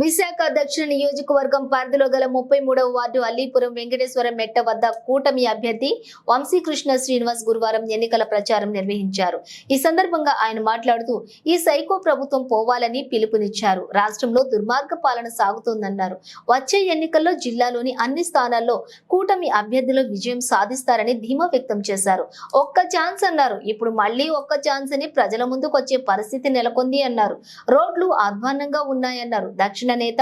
విశాఖ దక్షిణ నియోజకవర్గం పరిధిలో గల ముప్పై మూడవ వార్డు అల్లీపురం వెంకటేశ్వర మెట్ట వద్ద కూటమి అభ్యర్థి వంశీకృష్ణ శ్రీనివాస్ గురువారం ఎన్నికల ప్రచారం నిర్వహించారు. ఈ సందర్భంగా ఆయన మాట్లాడుతూ ఈ సైకో ప్రభుత్వం పోవాలని పిలుపునిచ్చారు. రాష్ట్రంలో దుర్మార్గ పాలన సాగుతోందన్నారు. వచ్చే ఎన్నికల్లో జిల్లాలోని అన్ని స్థానాల్లో కూటమి అభ్యర్థులు విజయం సాధిస్తారని ధీమా వ్యక్తం చేశారు. ఒక్క ఛాన్స్ అన్నారు. ఇప్పుడు మళ్ళీ ఒక్క ఛాన్స్ అని ప్రజల ముందుకు వచ్చే పరిస్థితి నెలకొంది అన్నారు. రోడ్లు అధ్వాన్నంగా ఉన్నాయన్నారు. దక్షిణ నేత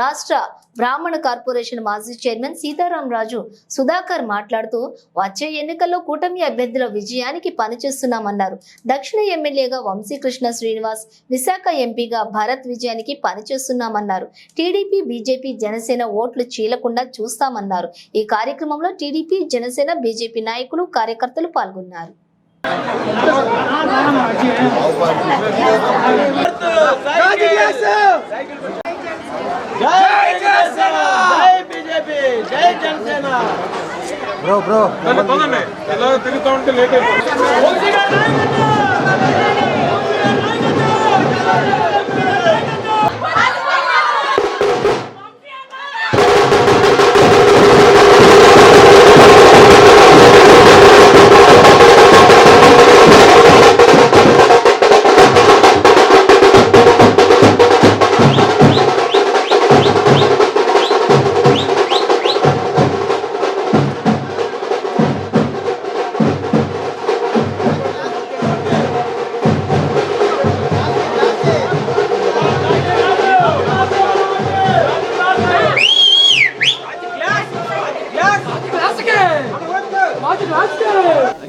రాష్ట్ర బ్రాహ్మణ కార్పొరేషన్ మాజీ చైర్మన్ సీతారాం రాజు సుధాకర్ మాట్లాడుతూ వచ్చే ఎన్నికల్లో కూటమి అభ్యర్థుల విజయానికి పనిచేస్తున్నామన్నారు. దక్షిణ ఎమ్మెల్యేగా వంశీకృష్ణ శ్రీనివాస్ విశాఖ ఎంపీగా భరత్ విజయానికి పనిచేస్తున్నామన్నారు. టీడీపీ బీజేపీ జనసేన ఓట్లు చీలకుండా చూస్తామన్నారు. ఈ కార్యక్రమంలో టీడీపీ జనసేన బీజేపీ నాయకులు కార్యకర్తలు పాల్గొన్నారు. జై జనసేన జై బీజేపీ జై జనసేన బ్రో బ్రో. ఇలా తిరుగుతూ ఉంటే లేట్ అయిపోతుంది.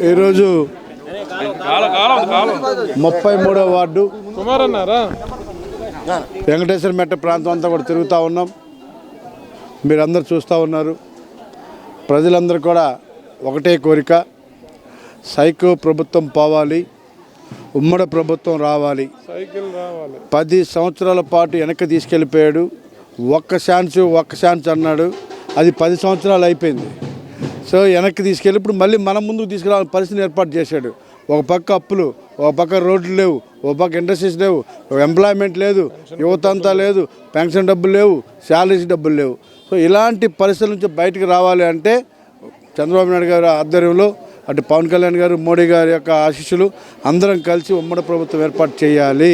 ఈరోజు ముప్పై మూడో వార్డు. వెంకటేశ్వర మెట్ట ప్రాంతం అంతా కూడా తిరుగుతూ ఉన్నాం. మీరందరూ చూస్తూ ఉన్నారు. ప్రజలందరూ కూడా ఒకటే కోరిక. సైకో ప్రభుత్వం పోవాలి. ఉమ్మడి ప్రభుత్వం రావాలి. సైకిల్ రావాలి. పది సంవత్సరాల పాటు వెనక్కి తీసుకెళ్ళిపోయాడు. ఒక్క ఛాన్స్ ఒక్క ఛాన్స్ అన్నాడు. అది పది సంవత్సరాలు అయిపోయింది. సో వెనక్కి తీసుకెళ్ళి ఇప్పుడు మళ్ళీ మనం ముందుకు తీసుకురావాలని పరిస్థితిని ఏర్పాటు చేశాడు. ఒక పక్క అప్పులు ఒక పక్క రోడ్లు లేవు ఒక పక్క ఇండస్ట్రీస్ లేవు ఎంప్లాయ్మెంట్ లేదు యువత అంతా లేదు పెన్షన్ డబ్బులు లేవు శాలరీస్ డబ్బులు లేవు. సో ఇలాంటి పరిస్థితుల నుంచి బయటకు రావాలి అంటే చంద్రబాబు నాయుడు గారి ఆధ్వర్యంలో అటు పవన్ కళ్యాణ్ గారు మోడీ గారి యొక్క ఆశీస్సులు అందరం కలిసి ఉమ్మడి ప్రభుత్వం ఏర్పాటు చేయాలి.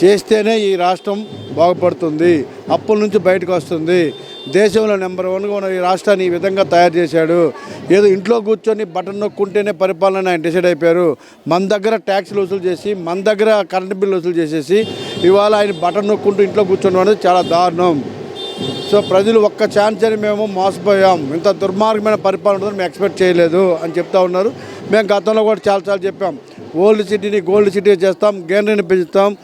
చేస్తేనే ఈ రాష్ట్రం బాగుపడుతుంది. అప్పుల నుంచి బయటకు వస్తుంది. దేశంలో నెంబర్ వన్గా ఉన్న ఈ రాష్ట్రాన్ని ఈ విధంగా తయారు చేశాడు. ఏదో ఇంట్లో కూర్చొని బటన్ నొక్కుంటేనే పరిపాలన ఆయన డిసైడ్ అయిపోయారు. మన దగ్గర ట్యాక్స్లు వసూలు చేసి మన దగ్గర కరెంటు బిల్లు వసూలు చేసేసి ఇవాళ ఆయన బటన్ నొక్కుంటూ ఇంట్లో కూర్చోవడం అనేది చాలా దారుణం. సో ప్రజలు ఒక్క ఛాన్స్ అని మేము మోసపోయాం. ఇంత దుర్మార్గమైన పరిపాలన ఉంటుందని మేము ఎక్స్పెక్ట్ చేయలేదు అని చెప్తా ఉన్నారు. మేము గతంలో కూడా చాలాసార్లు చెప్పాం. ఓల్డ్ సిటీని గోల్డ్ సిటీ చేస్తాం గేనరీని పెంచుతాం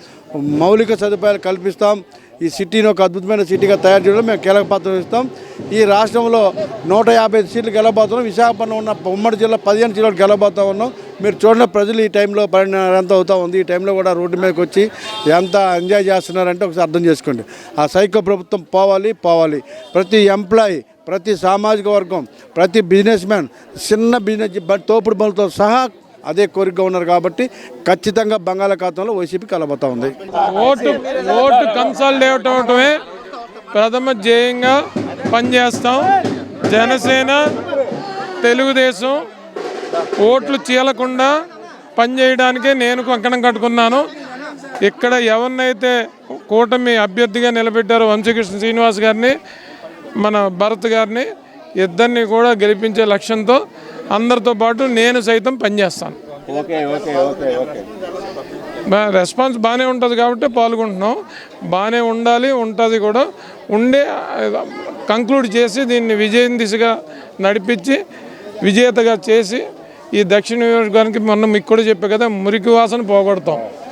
మౌలిక సదుపాయాలు కల్పిస్తాం. ఈ సిటీని ఒక అద్భుతమైన సిటీగా తయారు చేయడం మేము కీలక పాత్ర ఇస్తాం ఈ రాష్ట్రంలో నూట యాభై సీట్లు గెలబోతున్నాం విశాఖపట్నం ఉన్న ఉమ్మడి జిల్లా పదిహేను జిల్లాలు గెలబోతా ఉన్నాం. మీరు చూడండి ప్రజలు ఈ టైంలో ఎంత అవుతా ఉంది. ఈ టైంలో కూడా రోడ్డు మీదకి వచ్చి ఎంత ఎంజాయ్ చేస్తున్నారంటే ఒకసారి అర్థం చేసుకోండి. ఆ సైకో ప్రభుత్వం పోవాలి పోవాలి. ప్రతి ఎంప్లాయీ ప్రతి సామాజిక వర్గం ప్రతి బిజినెస్ మ్యాన్ చిన్న బిజినెస్ తోపుడు బలతో సహా అదే కోరికగా ఉన్నారు కాబట్టి ఖచ్చితంగా బంగాళాఖాతంలో వైసీపీ కలబోతా ఉంది. ఓటు ఓటు కన్సాలిడేట్ అవటమే ప్రథమ ధ్యేయంగా పనిచేస్తాం. జనసేన తెలుగుదేశం ఓట్లు చీలకుండా పనిచేయడానికే నేను కంకణం కట్టుకున్నాను. ఇక్కడ ఎవరినైతే కూటమి అభ్యర్థిగా నిలబెట్టారో వంశీకృష్ణ శ్రీనివాస్ గారిని మన భరత్ గారిని ఇద్దరిని కూడా గెలిపించే లక్ష్యంతో అందరితో పాటు నేను సైతం పనిచేస్తాను రెస్పాన్స్ బాగానే ఉంటుంది కాబట్టి పాల్గొంటున్నాం. బాగానే ఉండాలి ఉంటుంది కూడా. ఉండే కంక్లూడ్ చేసి దీన్ని విజయం దిశగా నడిపించి విజేతగా చేసి ఈ దక్షిణ నియోజకవర్గానికి మొన్న మీకు కూడా చెప్పే కదా మురికి వాసన పోగొడతాం.